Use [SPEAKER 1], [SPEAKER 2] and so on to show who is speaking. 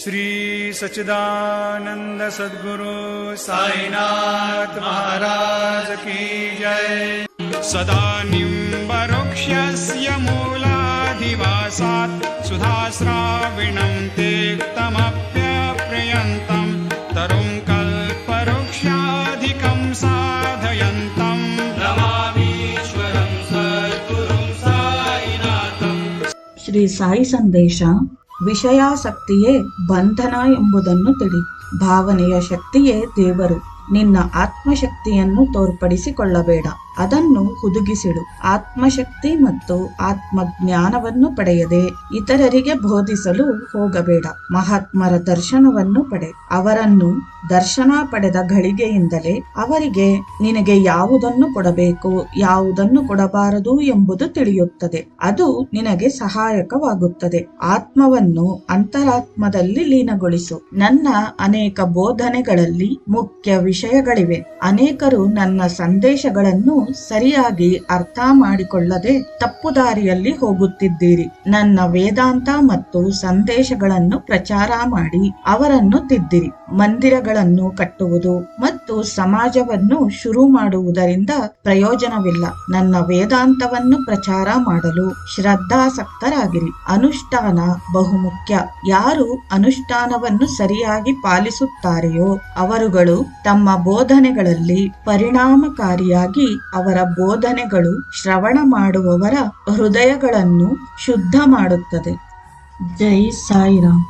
[SPEAKER 1] श्री सचिदानंद सदगुरु साईनाथ महाराज की जय। सदा निम्बरुक्षस्य मूलाधिवासात् सुधास्राविणं तेक्तमप्यप्रयन्तं तरुं कल्पवृक्षाधिकं साधयन्तम् नमामीश्वरं सद्गुरुं साईनाथम्
[SPEAKER 2] श्री साई संदेशा ವಿಷಯಾಸಕ್ತಿಯೇ ಬಂಧನ ಎಂಬುದನ್ನು ತಿಳಿ. ಭಾವನೆಯ ಶಕ್ತಿಯೇ ದೇವರು. ನಿನ್ನ ಆತ್ಮಶಕ್ತಿಯನ್ನು ತೋರ್ಪಡಿಸಿಕೊಳ್ಳಬೇಡ. ಅದನ್ನು ಹುದುಗಿಸಿಡು. ಆತ್ಮಶಕ್ತಿ ಮತ್ತು ಆತ್ಮಜ್ಞಾನವನ್ನು ಪಡೆಯದೆ ಇತರರಿಗೆ ಬೋಧಿಸಲು ಹೋಗಬೇಡ. ಮಹಾತ್ಮರ ದರ್ಶನವನ್ನು ಪಡೆ. ಅವರನ್ನು ದರ್ಶನ ಪಡೆದ ಘಳಿಗೆಯಿಂದಲೇ ಅವರಿಗೆ ನಿನಗೆ ಯಾವುದನ್ನು ಕೊಡಬೇಕು, ಯಾವುದನ್ನು ಕೊಡಬಾರದು ಎಂಬುದು ತಿಳಿಯುತ್ತದೆ. ಅದು ನಿನಗೆ ಸಹಾಯಕವಾಗುತ್ತದೆ. ಆತ್ಮವನ್ನು ಅಂತರಾತ್ಮದಲ್ಲಿ ಲೀನಗೊಳಿಸು. ನನ್ನ ಅನೇಕ ಬೋಧನೆಗಳಲ್ಲಿ ಮುಖ್ಯ ವಿಷಯಗಳಿವೆ. ಅನೇಕರು ನನ್ನ ಸಂದೇಶಗಳನ್ನು ಸರಿಯಾಗಿ ಅರ್ಥ ಮಾಡಿಕೊಳ್ಳದೆ ತಪ್ಪು ದಾರಿಯಲ್ಲಿ ಹೋಗುತ್ತಿದ್ದೀರಿ. ನನ್ನ ವೇದಾಂತ ಮತ್ತು ಸಂದೇಶಗಳನ್ನು ಪ್ರಚಾರ ಮಾಡಿ ಅವರನ್ನು ತಿದ್ದಿರಿ. ಮಂದಿರಗಳನ್ನು ಕಟ್ಟುವುದು ಮತ್ತು ಸಮಾಜವನ್ನು ಶುರು ಮಾಡುವುದರಿಂದ ಪ್ರಯೋಜನವಿಲ್ಲ. ನನ್ನ ವೇದಾಂತವನ್ನು ಪ್ರಚಾರ ಮಾಡಲು ಶ್ರದ್ಧಾಸಕ್ತರಾಗಿರಿ. ಅನುಷ್ಠಾನ ಬಹುಮುಖ್ಯ. ಯಾರು ಅನುಷ್ಠಾನವನ್ನು ಸರಿಯಾಗಿ ಪಾಲಿಸುತ್ತಾರೆಯೋ ಅವರುಗಳು ತಮ್ಮ ಬೋಧನೆಗಳಲ್ಲಿ ಪರಿಣಾಮಕಾರಿಯಾಗಿ ಅವರ ಬೋಧನೆಗಳು ಶ್ರವಣ ಮಾಡುವವರ ಹೃದಯಗಳನ್ನು ಶುದ್ಧ ಮಾಡುತ್ತದೆ. ಜೈ ಸಾಯಿರಾಮ್.